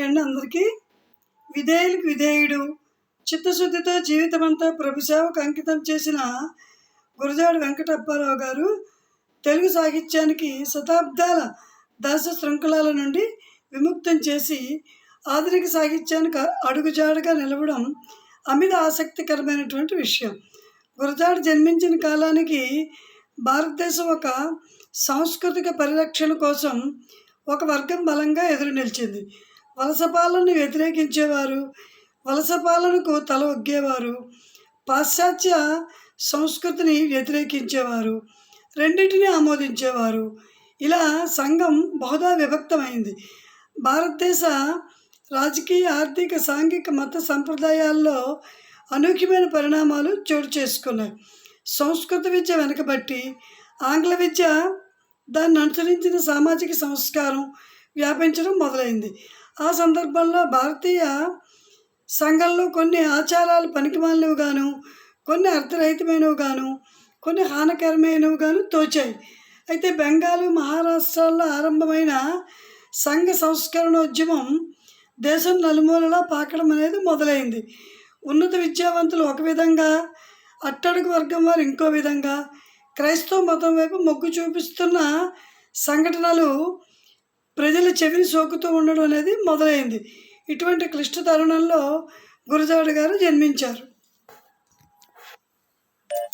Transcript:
Morning అండి అందరికీ. విధేయులకు విధేయుడు చిత్తశుద్ధితో జీవితమంతా ప్రభు సేవకు అంకితం చేసిన గురజాడు వెంకటప్పారావు గారు తెలుగు సాహిత్యానికి శతాబ్దాల దాస శృంఖలాల నుండి విముక్తం చేసి ఆధునిక సాహిత్యానికి అడుగుజాడుగా నిలవడం అమిత ఆసక్తికరమైనటువంటి విషయం. గురజాడు జన్మించిన కాలానికి భారతదేశం ఒక సాంస్కృతిక పరిరక్షణ కోసం ఒక వర్గం బలంగా ఎదురు నిలిచింది. వలస పాలనను వ్యతిరేకించేవారు వలస పాలనకు తల ఒగ్గేవారు పాశ్చాత్య సంస్కృతిని వ్యతిరేకించేవారు రెండింటిని ఆమోదించేవారు. ఇలా సంఘం బహుదా విభక్తమైంది. భారతదేశ రాజకీయ ఆర్థిక సాంఘిక మత సంప్రదాయాల్లో అనూఖ్యమైన పరిణామాలు చోటు చేసుకున్నాయి. సంస్కృత విద్య వెనకబట్టి ఆంగ్ల విద్య దాన్ని అనుసరించిన సామాజిక సంస్కారం వ్యాపించడం మొదలైంది. ఆ సందర్భంలో భారతీయ సంఘంలో కొన్ని ఆచారాలు పనికిమాలినవి గాను కొన్ని అర్థరహితమైనవి గాను కొన్ని హానికరమైనవి గాను తోచాయి. అయితే బెంగాల్ మహారాష్ట్రాల్లో ఆరంభమైన సంఘ సంస్కరణోద్యమం దేశం నలుమూలలా పాకడం అనేది మొదలైంది. ఉన్నత విద్యావంతులు ఒక విధంగా అట్టడుగు వర్గం వారు ఇంకో విధంగా క్రైస్తవ మతం వైపు మొగ్గు చూపిస్తున్న సంఘటనలు ప్రజల చెవిని సోకుతూ ఉండడం అనేది మొదలైంది. ఇటువంటి క్లిష్ట తరుణంలో గురజాడ గారు జన్మించారు.